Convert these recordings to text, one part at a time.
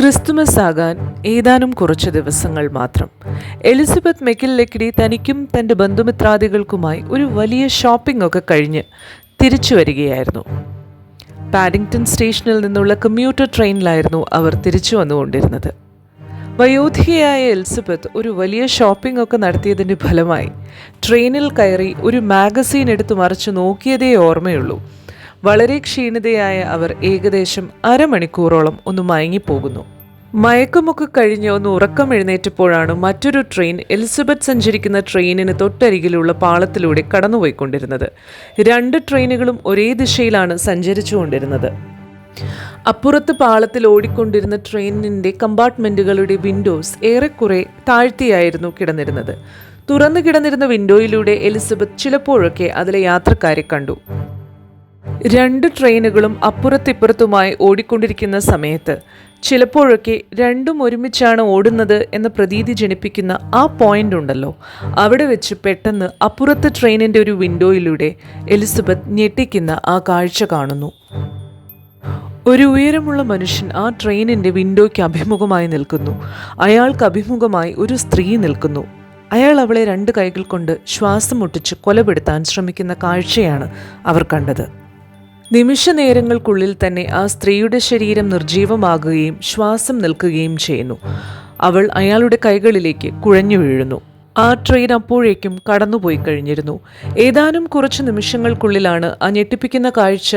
Christmas ആകാൻ ഏതാനും കുറച്ച് ദിവസങ്ങൾ മാത്രം. എലിസബത്ത് മെക്കില്ലെക്കിടി തനിക്കും തന്റെ ബന്ധുമിത്രാദികൾക്കുമായി ഒരു വലിയ ഷോപ്പിംഗ് ഒക്കെ കഴിഞ്ഞ് തിരിച്ചു വരികയായിരുന്നു. പാഡിങ്ടൺ സ്റ്റേഷനിൽ നിന്നുള്ള കമ്മ്യൂട്ടർ ട്രെയിനിലായിരുന്നു അവർ തിരിച്ചു വന്നുകൊണ്ടിരുന്നത്. വയോധികയായ എലിസബത്ത് ഒരു വലിയ ഷോപ്പിംഗ് ഒക്കെ നടത്തിയതിന്റെ ഫലമായി ട്രെയിനിൽ കയറി ഒരു മാഗസീൻ എടുത്തു മറിച്ച് നോക്കിയതേ ഓർമ്മയുള്ളൂ. വളരെ ക്ഷീണിതയായ അവർ ഏകദേശം അരമണിക്കൂറോളം ഒന്ന് മയങ്ങിപ്പോകുന്നു. മയക്കമൊക്കെ കഴിഞ്ഞ് ഒന്ന് ഉറക്കം എഴുന്നേറ്റപ്പോഴാണ് മറ്റൊരു ട്രെയിൻ എലിസബത്ത് സഞ്ചരിക്കുന്ന ട്രെയിനിന് തൊട്ടരികിലുള്ള പാളത്തിലൂടെ കടന്നുപോയിക്കൊണ്ടിരുന്നത്. രണ്ട് ട്രെയിനുകളും ഒരേ ദിശയിലാണ് സഞ്ചരിച്ചുകൊണ്ടിരുന്നത്. അപ്പുറത്ത് പാളത്തിൽ ഓടിക്കൊണ്ടിരുന്ന ട്രെയിനിന്റെ കമ്പാർട്ട്മെന്റുകളുടെ വിൻഡോസ് ഏറെക്കുറെ താഴ്ത്തിയായിരുന്നു കിടന്നിരുന്നത്. തുറന്നു കിടന്നിരുന്ന വിൻഡോയിലൂടെ എലിസബത്ത് ചിലപ്പോഴൊക്കെ അതിലെ യാത്രക്കാരെ കണ്ടു. രണ്ട് ട്രെയിനുകളും അപ്പുറത്തിപ്പുറത്തുമായി ഓടിക്കൊണ്ടിരിക്കുന്ന സമയത്ത് ചിലപ്പോഴൊക്കെ രണ്ടും ഒരുമിച്ചാണ് ഓടുന്നത് എന്ന പ്രതീതി ജനിപ്പിക്കുന്ന ആ പോയിന്റ് ഉണ്ടല്ലോ. അവിടെ വെച്ച് പെട്ടെന്ന് അപ്പുറത്തെ ട്രെയിനിന്റെ ഒരു വിൻഡോയിലൂടെ എലിസബത്ത് ഞെട്ടിക്കുന്ന ആ കാഴ്ച കാണുന്നു. ഒരു ഉയരമുള്ള മനുഷ്യൻ ആ ട്രെയിനിന്റെ വിൻഡോയ്ക്ക് അഭിമുഖമായി നിൽക്കുന്നു. അയാൾക്ക് അഭിമുഖമായി ഒരു സ്ത്രീ നിൽക്കുന്നു. അയാൾ അവളെ രണ്ട് കൈകൾ കൊണ്ട് ശ്വാസം മുട്ടിച്ച് കൊലപ്പെടുത്താൻ ശ്രമിക്കുന്ന കാഴ്ചയാണ് അവർ കണ്ടത്. നിമിഷ നേരങ്ങൾക്കുള്ളിൽ തന്നെ ആ സ്ത്രീയുടെ ശരീരം നിർജീവമാകുകയും ശ്വാസം നിൽക്കുകയും ചെയ്യുന്നു. അവൾ അയാളുടെ കൈകളിലേക്ക് കുഴഞ്ഞു വീഴുന്നു. ആ ട്രെയിൻ അപ്പോഴേക്കും കടന്നുപോയി കഴിഞ്ഞിരുന്നു. ഏതാനും കുറച്ച് നിമിഷങ്ങൾക്കുള്ളിലാണ് ആ ഞെട്ടിപ്പിക്കുന്ന കാഴ്ച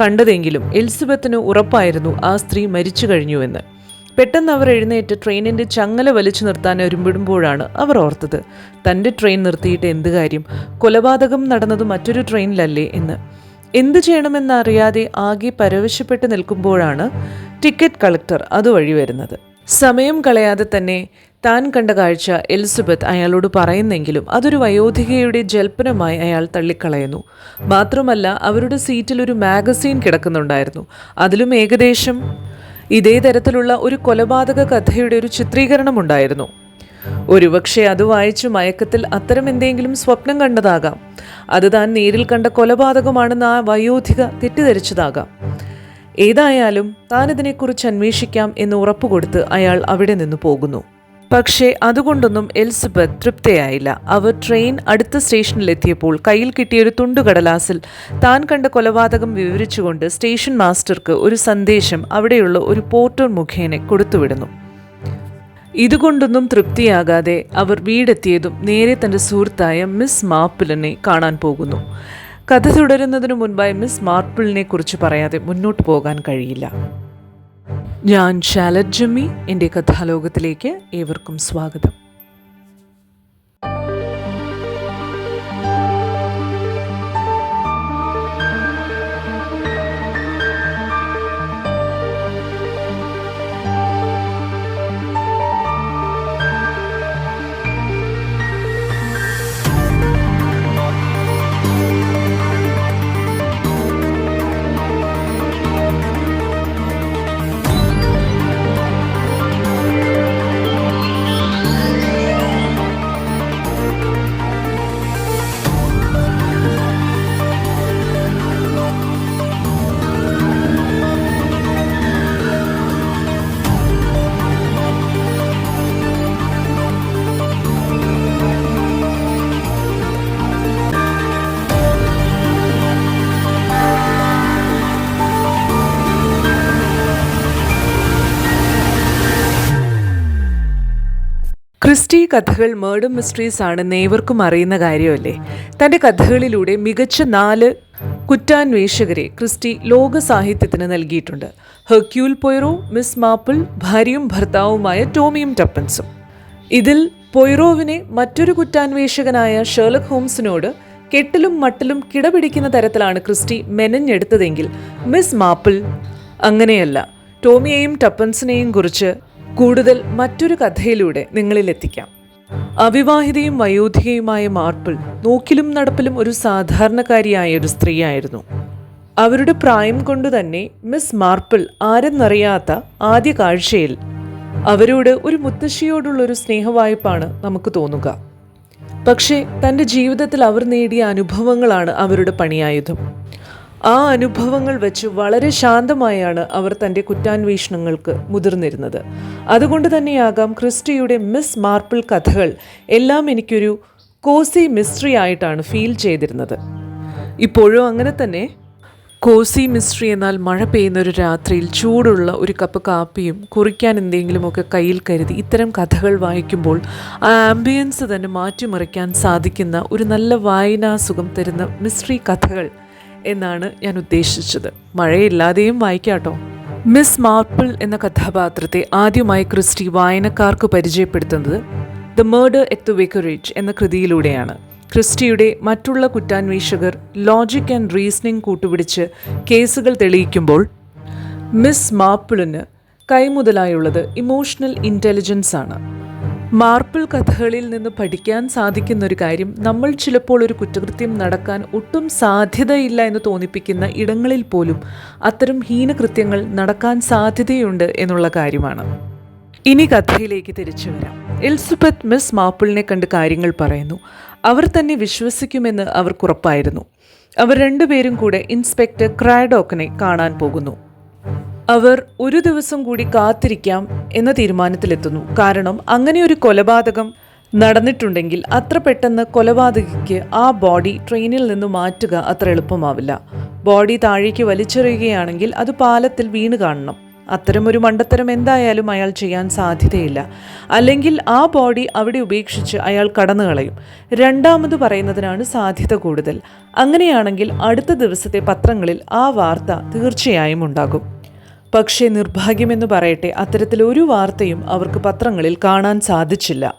കണ്ടതെങ്കിലും എലിസബത്തിന് ഉറപ്പായിരുന്നു ആ സ്ത്രീ മരിച്ചു കഴിഞ്ഞുവെന്ന്. പെട്ടെന്ന് അവർ എഴുന്നേറ്റ് ട്രെയിനിന്റെ ചങ്ങല വലിച്ചു നിർത്താൻ ഒരുമ്പിടുമ്പോഴാണ് അവർ ഓർത്തത്. തന്റെ ട്രെയിൻ നിർത്തിയിട്ട് എന്ത് കാര്യം? കൊലപാതകം നടന്നത് മറ്റൊരു ട്രെയിനിലല്ലേ എന്ന്. എന്തു ചെയ്യണമെന്നറിയാതെ ആകെ പരവശപ്പെട്ട് നിൽക്കുമ്പോഴാണ് ടിക്കറ്റ് കളക്ടർ അതുവഴി വരുന്നത്. സമയം കളയാതെ തന്നെ താൻ കണ്ട കാഴ്ച എലിസബത്ത് അയാളോട് പറയുന്നെങ്കിലും അതൊരു വയോധികയുടെ ജൽപ്പനമായി അയാൾ തള്ളിക്കളയുന്നു. മാത്രമല്ല അവരുടെ സീറ്റിൽ ഒരു മാഗസീൻ കിടക്കുന്നുണ്ടായിരുന്നു. അതിലും ഏകദേശം ഇതേ തരത്തിലുള്ള ഒരു കൊലപാതക കഥയുടെ ഒരു ചിത്രീകരണം ഉണ്ടായിരുന്നു ഒരുപക്ഷെ അത് വായിച്ചു മയക്കത്തിൽ അത്തരം എന്തെങ്കിലും സ്വപ്നം കണ്ടതാകാം. അത് താൻ നേരിൽ കണ്ട കൊലപാതകമാണെന്ന് ആ വയോധിക തെറ്റിദ്ധരിച്ചതാകാം. ഏതായാലും താൻ ഇതിനെക്കുറിച്ച് അന്വേഷിക്കാം എന്ന് ഉറപ്പുകൊടുത്ത് അയാൾ അവിടെ നിന്ന് പോകുന്നു. പക്ഷേ അതുകൊണ്ടൊന്നും എലിസബത്ത് തൃപ്തയായില്ല. അവർ ട്രെയിൻ അടുത്ത സ്റ്റേഷനിലെത്തിയപ്പോൾ കയ്യിൽ കിട്ടിയ ഒരു തുണ്ടുകടലാസിൽ താൻ കണ്ട കൊലപാതകം വിവരിച്ചുകൊണ്ട് സ്റ്റേഷൻ മാസ്റ്റർക്ക് ഒരു സന്ദേശം അവിടെയുള്ള ഒരു പോർട്ടർ മുഖേന കൊടുത്തുവിടുന്നു. ഇതുകൊണ്ടൊന്നും തൃപ്തിയാകാതെ അവർ വീടെത്തിയതും നേരെ തന്റെ സുഹൃത്തായ മിസ് മാപ്പിളിനെ കാണാൻ പോകുന്നു. കഥ തുടരുന്നതിനു മുൻപായി മിസ് മാർപ്പിളിനെ കുറിച്ച് പറയാതെ മുന്നോട്ട് പോകാൻ കഴിയില്ല. ഞാൻ ഷാലറ്റ് ജമ്മി എന്റെ കഥാലോകത്തിലേക്ക് ഏവർക്കും സ്വാഗതം. ക്രിസ്റ്റി കഥകൾ മേഡർ മിസ്റ്ററീസ് ആണെന്ന് ഏവർക്കും അറിയുന്ന കാര്യമല്ലേ? തന്റെ കഥകളിലൂടെ മികച്ച നാല് കുറ്റാന്വേഷകരെ ക്രിസ്റ്റി ലോക സാഹിത്യത്തിന് നൽകിയിട്ടുണ്ട്. ഹെർക്യൂൽ പൊയ്റോ മിസ് മാപ്പിൾ ഭാര്യയും ഭർത്താവുമായ ടോമിയും ടപ്പൻസും. ഇതിൽ പൊയ്റോവിനെ മറ്റൊരു കുറ്റാന്വേഷകനായ ഷേർലക് ഹോംസിനോട് കെട്ടിലും മട്ടിലും കിടപിടിക്കുന്ന തരത്തിലാണ് ക്രിസ്റ്റി മെനഞ്ഞെടുത്തതെങ്കിൽ മിസ് മാപ്പിൾ അങ്ങനെയല്ല. ടോമിയെയും ടപ്പൻസിനെയും കുറിച്ച് കൂടുതൽ മറ്റൊരു കഥയിലൂടെ നിങ്ങളിലെത്തിക്കാം അവിവാഹിതയും വയോധികയുമായ മാർപ്പിൾ നോക്കിലും നടപ്പിലും ഒരു സാധാരണക്കാരിയായ ഒരു സ്ത്രീയായിരുന്നു. അവരുടെ പ്രായം കൊണ്ട് തന്നെ മിസ് മാർപ്പിൾ ആരെന്നറിയാത്ത ആദ്യ കാഴ്ചയിൽ അവരോട് ഒരു മുത്തശ്ശിയോടുള്ള ഒരു സ്നേഹവായ്പാണ് നമുക്ക് തോന്നുക. പക്ഷേ തന്റെ ജീവിതത്തിൽ അവർ നേടിയ അനുഭവങ്ങളാണ് അവരുടെ പണിയായുധം ആ അനുഭവങ്ങൾ വെച്ച് വളരെ ശാന്തമായാണ് അവർ തന്റെ കുറ്റാന്വേഷണങ്ങൾക്ക് മുതിർന്നിരുന്നത്. അതുകൊണ്ട് തന്നെയാകാം ക്രിസ്റ്റിയുടെ മിസ് മാർപ്പിൾ കഥകൾ എല്ലാം എനിക്കൊരു കോസി മിസ്റ്ററി ആയിട്ടാണ് ഫീൽ ചെയ്തിരുന്നത്. ഇപ്പോഴും അങ്ങനെ തന്നെ. കോസി മിസ്റ്ററി എന്നാൽ മഴ പെയ്യുന്ന ഒരു രാത്രിയിൽ ചൂടുള്ള ഒരു കപ്പ് കാപ്പിയും കുറിക്കാൻ എന്തെങ്കിലുമൊക്കെ കയ്യിൽ കരുതി ഇത്തരം കഥകൾ വായിക്കുമ്പോൾ ആ ആംബിയൻസ് തന്നെ മാറ്റിമറിക്കാൻ സാധിക്കുന്ന ഒരു നല്ല വായനാസുഖം തരുന്ന മിസ്റ്ററി കഥകൾ എന്നാണ് ഞാൻ ഉദ്ദേശിച്ചത്. മഴയില്ലാതെയും വായിക്കാട്ടോ. മിസ് മാർപ്പിൾ എന്ന കഥാപാത്രത്തെ ആദ്യമായി ക്രിസ്റ്റി വായനക്കാർക്ക് പരിചയപ്പെടുത്തുന്നത് the murder at the vicarage എന്ന കൃതിയിലൂടെയാണ്. ക്രിസ്റ്റിയുടെ മറ്റുള്ള കുറ്റാന്വേഷകർ ലോജിക് ആൻഡ് റീസണിംഗ് കൂട്ടുപിടിച്ച് കേസുകൾ തെളിയിക്കുമ്പോൾ മിസ് മാപ്പിളിന് കൈമുതലായുള്ളത് ഇമോഷണൽ ഇന്റലിജൻസ് ആണ് മാർപ്പിൾ കഥകളിൽ നിന്ന് പഠിക്കാൻ സാധിക്കുന്ന ഒരു കാര്യം നമ്മൾ ചിലപ്പോൾ ഒരു കുറ്റകൃത്യം നടക്കാൻ ഒട്ടും സാധ്യതയില്ല എന്ന് തോന്നിപ്പിക്കുന്ന ഇടങ്ങളിൽ പോലും അത്തരം ഹീനകൃത്യങ്ങൾ നടക്കാൻ സാധ്യതയുണ്ട് എന്നുള്ള കാര്യമാണ്. ഇനി കഥയിലേക്ക് തിരിച്ചു വരാം. എലിസബത്ത് മിസ് മാപ്പിളിനെ കണ്ട് കാര്യങ്ങൾ പറയുന്നു. അവർ തന്നെ വിശ്വസിക്കുമെന്ന് അവർക്കുറപ്പായിരുന്നു അവർ രണ്ടുപേരും കൂടെ ഇൻസ്പെക്ടർ ക്രാഡോക്കിനെ കാണാൻ പോകുന്നു. അവർ ഒരു ദിവസം കൂടി കാത്തിരിക്കാം എന്ന തീരുമാനത്തിലെത്തുന്നു. കാരണം അങ്ങനെ ഒരു കൊലപാതകം നടന്നിട്ടുണ്ടെങ്കിൽ അത്ര പെട്ടെന്ന് കൊലപാതകയ്ക്ക് ആ ബോഡി ട്രെയിനിൽ നിന്ന് മാറ്റുക അത്ര എളുപ്പമാവില്ല. ബോഡി താഴേക്ക് വലിച്ചെറിയുകയാണെങ്കിൽ അത് പാലത്തിൽ വീണ് കാണണം. അത്തരമൊരു മണ്ടത്തരം എന്തായാലും അയാൾ ചെയ്യാൻ സാധ്യതയില്ല. അല്ലെങ്കിൽ ആ ബോഡി അവിടെ ഉപേക്ഷിച്ച് അയാൾ കടന്നു കളയും രണ്ടാമത് പറയുന്നതിനാണ് സാധ്യത കൂടുതൽ. അങ്ങനെയാണെങ്കിൽ അടുത്ത ദിവസത്തെ പത്രങ്ങളിൽ ആ വാർത്ത തീർച്ചയായും ഉണ്ടാകും. പക്ഷേ നിർഭാഗ്യമെന്ന് പറയട്ടെ അത്തരത്തിൽ ഒരു വാർത്തയും അവർക്ക് പത്രങ്ങളിൽ കാണാൻ സാധിച്ചില്ല.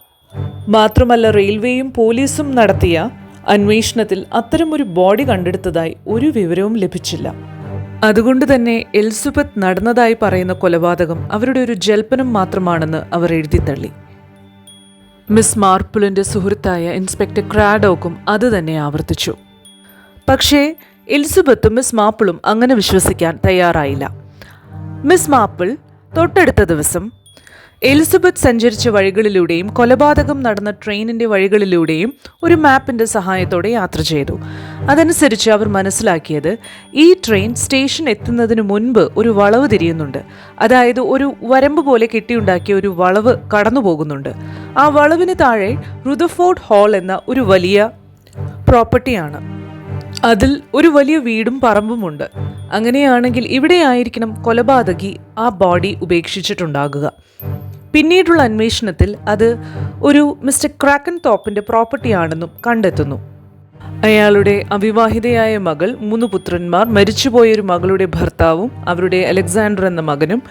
മാത്രമല്ല റെയിൽവേയും പോലീസും നടത്തിയ അന്വേഷണത്തിൽ അത്തരമൊരു ബോഡി കണ്ടെടുത്തതായി ഒരു വിവരവും ലഭിച്ചില്ല. അതുകൊണ്ട് തന്നെ എൽസുബത്ത് നടന്നതായി പറയുന്ന കൊലപാതകം അവരുടെ ഒരു ജൽപ്പനം മാത്രമാണെന്ന് അവർ എഴുതി തള്ളി. മിസ് മാർപ്പിളിന്റെ സുഹൃത്തായ ഇൻസ്പെക്ടർ ക്രാഡോക്കും അത് തന്നെ ആവർത്തിച്ചു. പക്ഷേ എലിസബത്തും മിസ് മാപ്പിളും അങ്ങനെ വിശ്വസിക്കാൻ തയ്യാറായില്ല. മിസ് മാപ്പിൾ തൊട്ടടുത്ത ദിവസം എലിസബത്ത് സഞ്ചരിച്ച വഴികളിലൂടെയും കൊലപാതകം നടന്ന ട്രെയിനിന്റെ വഴികളിലൂടെയും ഒരു മാപ്പിന്റെ സഹായത്തോടെ യാത്ര ചെയ്തു. അതനുസരിച്ച് അവർ മനസ്സിലാക്കിയത് ഈ ട്രെയിൻ സ്റ്റേഷൻ എത്തുന്നതിന് മുൻപ് ഒരു വളവ് തിരിയുന്നുണ്ട്. അതായത് ഒരു വരമ്പ് പോലെ കെട്ടിയുണ്ടാക്കിയ ഒരു വളവ് കടന്നു പോകുന്നുണ്ട് ആ വളവിന് താഴെ റുദഫോർഡ് ഹാൾ എന്ന ഒരു വലിയ പ്രോപ്പർട്ടിയാണ്. അതിൽ ഒരു വലിയ വീടും പറമ്പുമുണ്ട് അങ്ങനെയാണെങ്കിൽ ഇവിടെ ആയിരിക്കണം കൊലപാതകി ആ ബോഡി ഉപേക്ഷിച്ചിട്ടുണ്ടാകുക. പിന്നീടുള്ള അന്വേഷണത്തിൽ അത് ഒരു മിസ്റ്റർ ക്രാക്കൻ തോപ്പിന്റെ പ്രോപ്പർട്ടിയാണെന്നും കണ്ടെത്തുന്നു. അയാളുടെ അവിവാഹിതയായ മകൾ മൂന്ന് പുത്രന്മാർ മരിച്ചുപോയൊരു മകളുടെ ഭർത്താവും അവരുടെ അലക്സാണ്ടർ എന്ന മകനും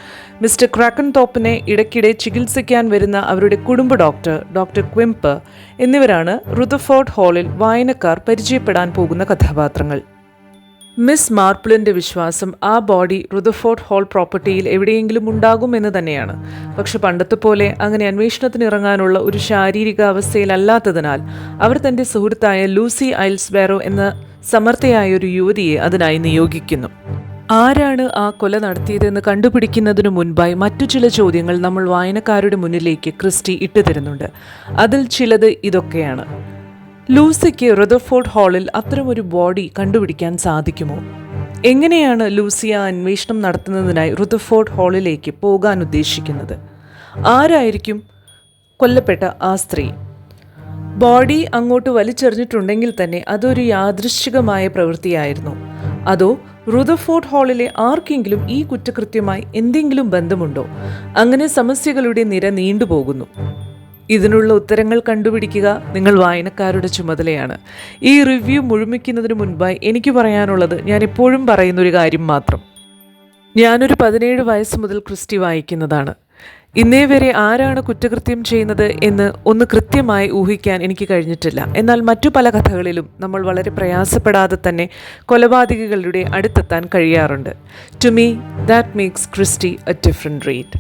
മിസ്റ്റർ ക്രാക്കൻ തോപ്പിനെ ഇടയ്ക്കിടെ ചികിത്സിക്കാൻ വരുന്ന അവരുടെ കുടുംബ ഡോക്ടർ ഡോക്ടർ ക്വിംപ് എന്നിവരാണ് റുദഫോർഡ് ഹാളിൽ വായനക്കാർ പരിചയപ്പെടാൻ പോകുന്ന കഥാപാത്രങ്ങൾ. മിസ് മാർപ്പിളിന്റെ വിശ്വാസം ആ ബോഡി റുദഫോർട്ട് ഹാൾ പ്രോപ്പർട്ടിയിൽ എവിടെയെങ്കിലും ഉണ്ടാകുമെന്ന് തന്നെയാണ്. പക്ഷെ പണ്ടത്തെ പോലെ അങ്ങനെ അന്വേഷണത്തിന് ഇറങ്ങാനുള്ള ഒരു ശാരീരിക അവസ്ഥയിലല്ലാത്തതിനാൽ അവർ തന്റെ സുഹൃത്തായ ലൂസി ഐൽസ്ബാരോ എന്ന സമർത്ഥയായ ഒരു യുവതിയെ അതിനായി നിയോഗിക്കുന്നു. ആരാണ് ആ കൊല നടത്തിയതെന്ന് കണ്ടുപിടിക്കുന്നതിനു മുൻപായി മറ്റു ചില ചോദ്യങ്ങൾ നമ്മൾ വായനക്കാരുടെ മുന്നിലേക്ക് ക്രിസ്റ്റി ഇട്ടുതരുന്നുണ്ട്. അതിൽ ചിലത് ഇതൊക്കെയാണ്. ലൂസിക്ക് റദർഫോർഡ് ഹാളിൽ അത്തരമൊരു ബോഡി കണ്ടുപിടിക്കാൻ സാധിക്കുമോ? എങ്ങനെയാണ് ലൂസിയ അന്വേഷണം നടത്തുന്നതിനായി റുദർഫോർഡ് ഹാളിലേക്ക് പോകാൻ ഉദ്ദേശിക്കുന്നത്? ആരായിരിക്കും കൊല്ലപ്പെട്ട ആ സ്ത്രീ? ബോഡി അങ്ങോട്ട് വലിച്ചെറിഞ്ഞിട്ടുണ്ടെങ്കിൽ തന്നെ അതൊരു യാദൃശ്ചികമായ പ്രവൃത്തിയായിരുന്നു. അതോ റുദർഫോർഡ് ഹാളിലെ ആർക്കെങ്കിലും ഈ കുറ്റകൃത്യമായി എന്തെങ്കിലും ബന്ധമുണ്ടോ? അങ്ങനെ സമസ്യകളുടെ നിര നീണ്ടുപോകുന്നു. ഇതിനുള്ള ഉത്തരങ്ങൾ കണ്ടുപിടിക്കുക നിങ്ങൾ വായനക്കാരുടെ ചുമതലയാണ്. ഈ റിവ്യൂ മുഴുമിക്കുന്നതിന് മുൻപായി എനിക്ക് പറയാനുള്ളത് ഞാൻ എപ്പോഴും പറയുന്നൊരു കാര്യം മാത്രം. ഞാനൊരു പതിനേഴ് വയസ്സ് മുതൽ ക്രിസ്റ്റി വായിക്കുന്നതാണ്. ഇന്നേ വരെ ആരാണ് കുറ്റകൃത്യം ചെയ്യുന്നത് എന്ന് ഒന്ന് കൃത്യമായി ഊഹിക്കാൻ എനിക്ക് കഴിഞ്ഞിട്ടില്ല. എന്നാൽ മറ്റു പല കഥകളിലും നമ്മൾ വളരെ പ്രയാസപ്പെടാതെ തന്നെ കൊലപാതകികളുടെ അടുത്തെത്താൻ കഴിയാറുണ്ട്. To me that makes Christie a different read